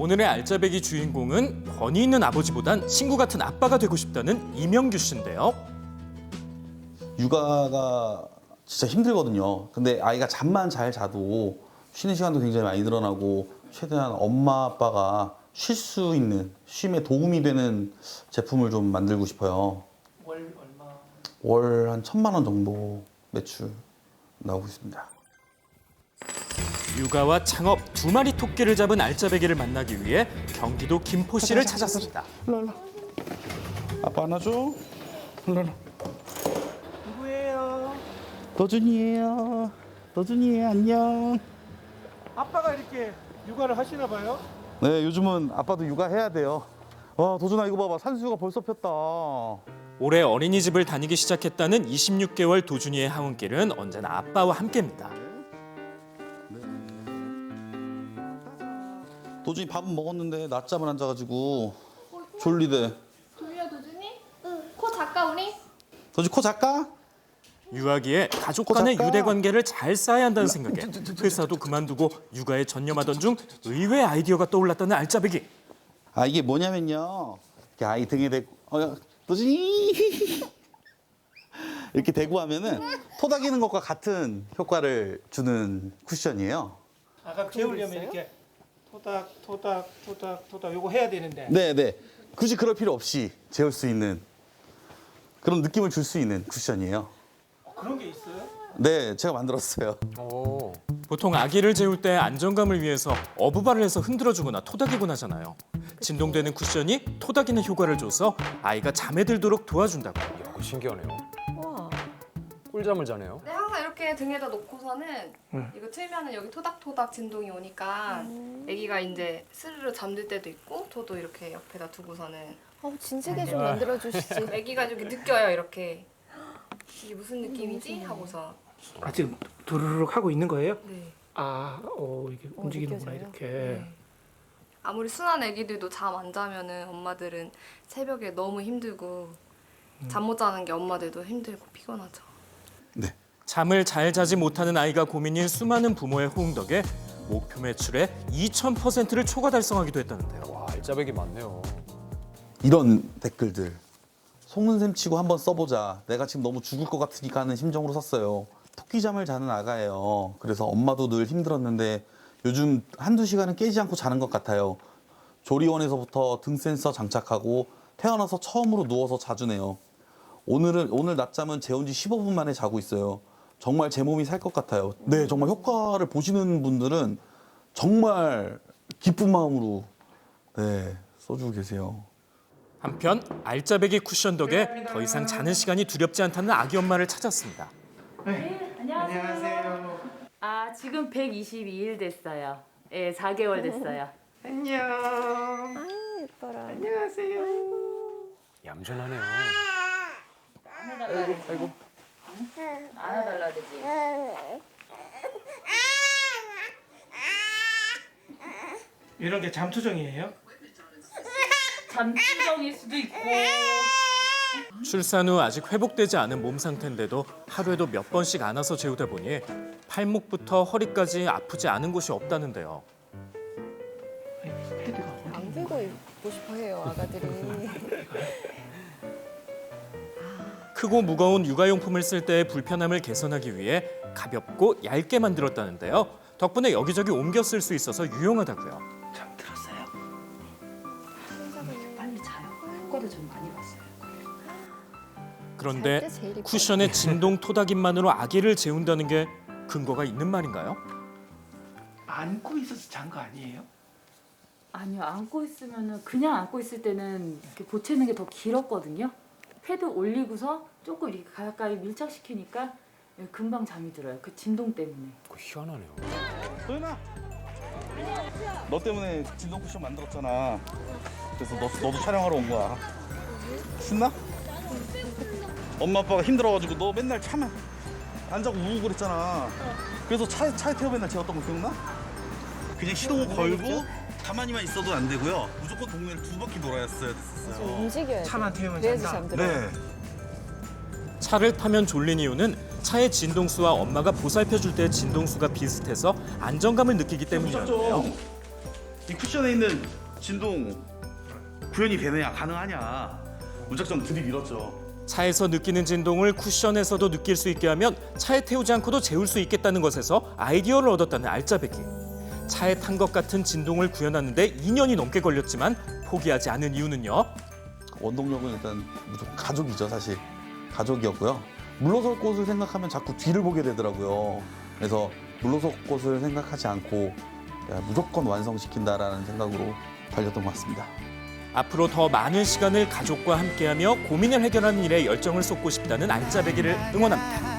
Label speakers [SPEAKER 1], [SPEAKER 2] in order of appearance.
[SPEAKER 1] 오늘의 알짜배기 주인공은 권위 있는 아버지보단 친구 같은 아빠가 되고 싶다는 이명규 씨인데요.
[SPEAKER 2] 육아가 진짜 힘들거든요. 근데 아이가 잠만 잘 자도 쉬는 시간도 굉장히 많이 늘어나고 최대한 엄마 아빠가 쉴 수 있는 쉼에 도움이 되는 제품을 좀 만들고 싶어요.
[SPEAKER 3] 월 얼마?
[SPEAKER 2] 월 한 천만 원 정도 매출 나오고 있습니다.
[SPEAKER 1] 육아와 창업 두 마리 토끼를 잡은 알짜배기를 만나기 위해 경기도 김포 씨를 찾았습니다.
[SPEAKER 2] 아빠 안아줘. 일로
[SPEAKER 3] 누구예요?
[SPEAKER 2] 도준이에요. 도준이에요. 안녕.
[SPEAKER 3] 아빠가 이렇게 육아를 하시나 봐요?
[SPEAKER 2] 네, 요즘은 아빠도 육아해야 돼요. 와, 도준아 이거 봐봐. 산수유가 벌써 폈다.
[SPEAKER 1] 올해 어린이집을 다니기 시작했다는 26개월 도준이의 하원길은 언제나 아빠와 함께입니다.
[SPEAKER 2] 도준이 밥은 먹었는데 낮잠을 안 자가지고 졸리대.
[SPEAKER 4] 졸려 도준이? 응. 코 작가 우리?
[SPEAKER 2] 도준 코 작가?
[SPEAKER 1] 유아기에 가족 간의
[SPEAKER 2] 작가.
[SPEAKER 1] 유대 관계를 잘 쌓아야 한다는 생각에 회사도 그만두고 육아에 전념하던 중 의외의 아이디어가 떠올랐다는 알짜배기.
[SPEAKER 2] 아 이게 뭐냐면요. 이렇게 아이 등에 대고 어, 야, 도준이 이렇게 대고 하면은 토닥이는 것과 같은 효과를 주는 쿠션이에요.
[SPEAKER 3] 아까 재우려면 이렇게 토닥 토닥 토닥 토닥 요거 해야 되는데
[SPEAKER 2] 네, 네. 굳이 그럴 필요 없이 재울 수 있는 그런 느낌을 줄 수 있는 쿠션이에요.
[SPEAKER 3] 어, 그런 게 있어요?
[SPEAKER 2] 네, 제가 만들었어요.
[SPEAKER 1] 보통 아기를 재울 때 안정감을 위해서 어부발을 해서 흔들어주거나 토닥이곤 하잖아요. 진동되는 쿠션이 토닥이는 효과를 줘서 아이가 잠에 들도록 도와준다고요.
[SPEAKER 5] 어, 신기하네요. 꿀잠을 자네요.
[SPEAKER 6] 네, 이렇게 등에다 놓고서는 이거 틀면은 여기 토닥토닥 진동이 오니까 아기가 이제 스르르 잠들 때도 있고 저도 이렇게 옆에다 두고서는
[SPEAKER 4] 어, 진지하게 좀 만들어 주시지.
[SPEAKER 6] 아기가 이렇게 느껴요 이렇게 이게 무슨 느낌이지 하고서
[SPEAKER 3] 아 지금 두루룩 하고 있는 거예요?
[SPEAKER 6] 네.
[SPEAKER 3] 아, 어 이게 움직이는구나
[SPEAKER 4] 느껴져요?
[SPEAKER 3] 이렇게.
[SPEAKER 6] 아무리 순한 아기들도 잠 안 자면은 엄마들은 새벽에 너무 힘들고 잠 못 자는 게 엄마들도 힘들고 피곤하죠.
[SPEAKER 2] 네.
[SPEAKER 1] 잠을 잘 자지 못하는 아이가 고민인 수많은 부모의 호응 덕에 목표 매출의 2,000%를 초과 달성하기도 했다는데요.
[SPEAKER 5] 와, 알짜배기 많네요.
[SPEAKER 2] 이런 댓글들. 속는 셈 치고 한번 써보자. 내가 지금 너무 죽을 것 같으니까 하는 심정으로 썼어요. 토끼잠을 자는 아가예요. 그래서 엄마도 늘 힘들었는데 요즘 한두 시간은 깨지 않고 자는 것 같아요. 조리원에서부터 등 센서 장착하고 태어나서 처음으로 누워서 자주네요. 오늘은 오늘 낮잠은 재운 지 15분 만에 자고 있어요. 정말 제 몸이 살 것 같아요. 네, 정말 효과를 보시는 분들은 정말 기쁜 마음으로 네, 써주고 계세요.
[SPEAKER 1] 한편 알짜배기 쿠션 덕에 더 이상 자는 시간이 두렵지 않다는 아기 엄마를 찾았습니다.
[SPEAKER 3] 안녕하세요.
[SPEAKER 7] 아, 지금 122일 됐어요. 예, 4개월 됐어요.
[SPEAKER 3] 안녕.
[SPEAKER 4] 아유, 예뻐라.
[SPEAKER 3] 안녕하세요.
[SPEAKER 5] 얌전하네요.
[SPEAKER 7] 되지. 아이고. 안아달라 되지.
[SPEAKER 3] 이런 게 잠투정이에요?
[SPEAKER 7] 잠투정일 수도 있고.
[SPEAKER 1] 출산 후 아직 회복되지 않은 몸 상태인데도 하루에도 몇 번씩 안아서 재우다 보니 팔목부터 허리까지 아프지 않은 곳이 없다는데요.
[SPEAKER 3] 패드가 어디?
[SPEAKER 4] 안 들고 있고 싶어 해요, 아가들이.
[SPEAKER 1] 크고 무거운 육아용품을 쓸 때의 불편함을 개선하기 위해 가볍고 얇게 만들었다는데요. 덕분에 여기저기 옮겨 쓸 수 있어서 유용하다고요.
[SPEAKER 3] 잠들었어요?
[SPEAKER 7] 빨리 자요. 효과도 좀 많이 봤어요.
[SPEAKER 1] 그런데
[SPEAKER 4] 잘때 제일 이뻐요.
[SPEAKER 1] 쿠션의 진동 토닥임만으로 아기를 재운다는 게 근거가 있는 말인가요?
[SPEAKER 3] 안고 있어서 잔 거 아니에요?
[SPEAKER 7] 아니요, 안고 있으면은 그냥 안고 있을 때는 이렇게 보채는 게 더 길었거든요. 패드 올리고서 조금 이렇게 가까이 밀착시키니까 금방 잠이 들어요. 그 진동 때문에.
[SPEAKER 5] 그거 희한하네요.
[SPEAKER 2] 도현아. 너 때문에 진동 쿠션 만들었잖아. 그래서 너, 너도 촬영하러 온 거야. 신나? 엄마 아빠가 힘들어가지고 너 맨날 차면 안 자고 우고 그랬잖아. 그래서 차, 차에 태워 맨날 재웠던 거 기억나? 그냥 시동 걸고 가만히만 있어도 안 되고요. 무조건 동네를 두 바퀴 돌아야 됐었어요.
[SPEAKER 4] 움직여야 돼.
[SPEAKER 3] 차만 태우면 잔다.
[SPEAKER 4] 잠들어.
[SPEAKER 2] 네.
[SPEAKER 1] 차를 타면 졸린 이유는 차의 진동수와 엄마가 보살펴 줄 때의 진동수가 비슷해서 안정감을 느끼기 때문이라는데요.
[SPEAKER 2] 이 쿠션에 있는 진동 구현이 되느냐 가능하냐 무작정 들이밀었죠.
[SPEAKER 1] 차에서 느끼는 진동을 쿠션에서도 느낄 수 있게 하면 차에 태우지 않고도 재울 수 있겠다는 것에서 아이디어를 얻었다는 알짜배기. 차에 탄 것 같은 진동을 구현하는데 2년이 넘게 걸렸지만 포기하지 않은 이유는요.
[SPEAKER 2] 원동력은 일단 무조건 가족이죠 사실 가족이었고요. 물러설 곳을 생각하면 자꾸 뒤를 보게 되더라고요. 그래서 물러설 곳을 생각하지 않고 야, 무조건 완성시킨다라는 생각으로 달렸던 것 같습니다.
[SPEAKER 1] 앞으로 더 많은 시간을 가족과 함께하며 고민을 해결하는 일에 열정을 쏟고 싶다는 알짜배기를 응원합니다.